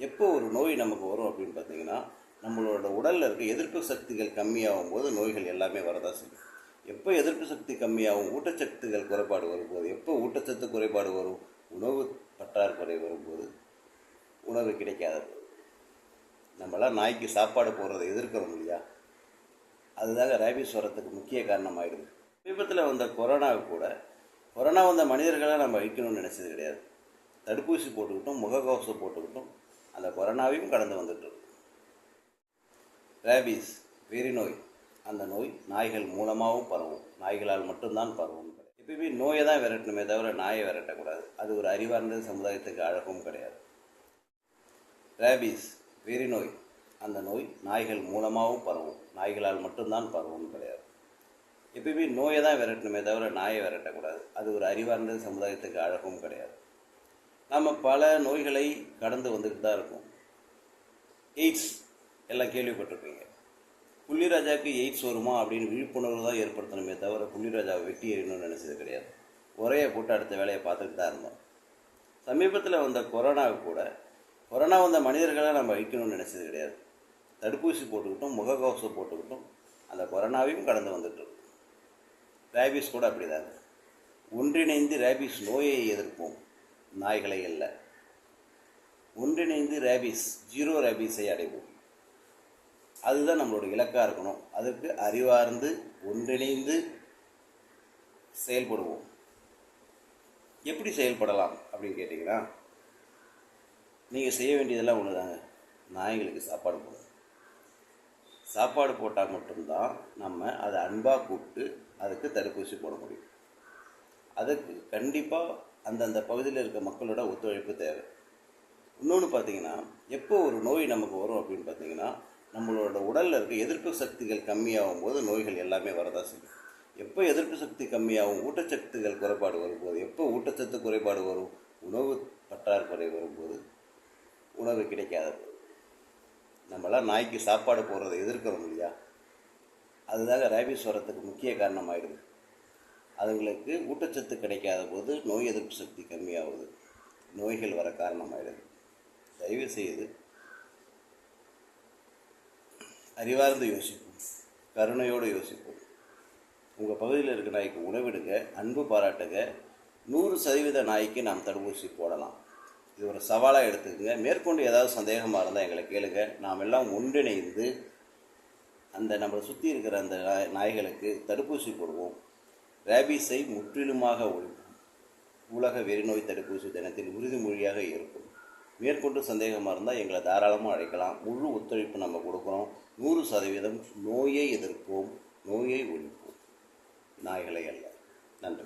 எப்போ ஒரு நோய் நமக்கு வரும் அப்படின்னு பார்த்தீங்கன்னா நம்மளோட உடலில் இருக்க எதிர்ப்பு சக்திகள் கம்மியாகும் போது நோய்கள் எல்லாமே வரதான் செய்யும். எப்போ எதிர்ப்பு சக்தி கம்மியாகும் ஊட்டச்சத்துகள் குறைபாடு வரும்போது எப்போ ஊட்டச்சத்து குறைபாடு வரும் உணவு பற்றாக்குறை வரும்போது உணவு கிடைக்காதது நம்மளாம் நாய்க்கு சாப்பாடு போடுறதை எதிர்க்கிறோம் இல்லையா? அதுதாங்க ரேபிஸ் வரத்துக்கு முக்கிய காரணமாகிடுது சமீபத்தில் வந்த கொரோனா கூட கொரோனா வந்த மனிதர்களை நம்ம அழிக்கணும்னு நினச்சது கிடையாது. தடுப்பூசி போட்டுக்கிட்டோம் முகக்கவசம் போட்டுக்கிட்டோம் அந்த கொரோனாவையும் கடந்து வந்துட்டு இருக்கு. ரேபீஸ் வெறி நோய். அந்த நோய் நாய்கள் மூலமாகவும் பரவும். நாய்களால் மட்டும்தான் பரவும். எப்பயுமே நோயை தான் விரட்டணுமே தவிர நாயை விரட்டக்கூடாது. அது ஒரு அறிவார்ந்த சமுதாயத்துக்கு அழகும் கிடையாது. ரேபீஸ் வெறி நோய். அந்த நோய் நாய்கள் மூலமாகவும் பரவும். நாய்களால் மட்டும்தான் பரவும் கிடையாது. எப்பயுமே நோயை தான் விரட்டணுமே தவிர நாயை விரட்டக்கூடாது. அது ஒரு அறிவார்ந்த சமுதாயத்துக்கு அழகும் கிடையாது. நம்ம பல நோய்களை கடந்து வந்துக்கிட்டு தான் இருக்கோம். எய்ட்ஸ் எல்லாம் கேள்விப்பட்டிருப்பீங்க. புள்ளிராஜாவுக்கு எய்ட்ஸ் வருமா அப்படின்னு விழிப்புணர்வு தான் ஏற்படுத்தணுமே தவிர புள்ளிராஜாவை வெட்டி எறியணும்னு நினச்சது கிடையாது. ஒரே போட்டு அடுத்த வேலையை பார்த்துக்கிட்டு தான் இருந்தோம். சமீபத்தில் வந்த கொரோனா கூட கொரோனா வந்த மனிதர்களை நம்ம அழிக்கணும்னு நினச்சது கிடையாது. தடுப்பூசி போட்டுக்கிட்டோம் முகக்கவசம் போட்டுக்கிட்டோம் அந்த கொரோனாவையும் கடந்து வந்துட்டு ரேபிஸ் கூட அப்படிதாங்க ஒன்றிணைந்து ரேபிஸ் நோயை எதிர்ப்போம். நாய்களை அல்ல. ஒன்றிணைந்து ரேபிஸ் ஜீரோ ரேபிஸை அடைவோம். அதுதான் நம்மளோட இலக்காக இருக்கணும். அதற்கு அறிவார்ந்து ஒன்றிணைந்து செயல்படுவோம். எப்படி செயல்படலாம் அப்படின்னு கேட்டிங்கன்னா நீங்கள் செய்ய வேண்டியதெல்லாம் ஒன்று தாங்க நாய்களுக்கு சாப்பாடு போடணும். சாப்பாடு போட்டால் மட்டும்தான் நம்ம அதை அன்பாக கூப்பிட்டு அதுக்கு தடுப்பூசி போட முடியும். அதுக்கு கண்டிப்பாக அந்தந்த பகுதியில் இருக்க மக்களோட ஒத்துழைப்பு தேவை. இன்னொன்று பார்த்தீங்கன்னா எப்போ ஒரு நோய் நமக்கு வரும் அப்படின்னு பார்த்தீங்கன்னா நம்மளோட உடலில் இருக்க எதிர்ப்பு சக்திகள் கம்மியாகும் போது நோய்கள் எல்லாமே வரதான் செய்யும். எப்போ எதிர்ப்பு சக்தி கம்மியாகும் ஊட்டச்சத்துகள் குறைபாடு வரும்போது எப்போ ஊட்டச்சத்து குறைபாடு வரும் உணவு பற்றாக்குறை வரும்போது உணவு கிடைக்காது நம்மளாம் நாய்க்கு சாப்பாடு போடுறதை எதிர்க்கிறோம் இல்லையா? அதுதாங்க ரேபிஸ் வரத்துக்கு முக்கிய காரணமாகிடுது அதுங்களுக்கு ஊட்டச்சத்து கிடைக்காத போது நோய் எதிர்ப்பு சக்தி கம்மியாகுது நோய்கள் வர காரணமாயிடுது. தயவு செய்து அறிவார்ந்து யோசிப்போம். கருணையோடு யோசிப்போம். உங்கள் பகுதியில் இருக்க நாய்க்கு உணவிடுங்க அன்பு பாராட்டுங்க. நூறு சதவீத நாய்க்கு நாம் தடுப்பூசி போடலாம். இது ஒரு சவாலாக எடுத்துக்கோங்க. மேற்கொண்டு ஏதாவது சந்தேகமாக இருந்தால் எங்களை கேளுங்க. நாம் எல்லாம் ஒன்றிணைந்து அந்த நம்மளை சுற்றி இருக்கிற அந்த நாய்- நாய்களுக்கு தடுப்பூசி போடுவோம். ரேபிஸை முற்றிலுமாக ஒழிப்போம் உலக வெறிநோய் தடுப்பூசி தினத்தில் உறுதிமொழியாக இருக்கும். மேற்கொண்டு சந்தேகமாக இருந்தால் எங்களை தாராளமாக அழைக்கலாம். முழு ஒத்துழைப்பு நம்ம கொடுக்குறோம். நூறு சதவீதம் நோயை எதிர்ப்போம். நோயை ஒழிப்போம். நாய்களை அல்ல. நன்றி.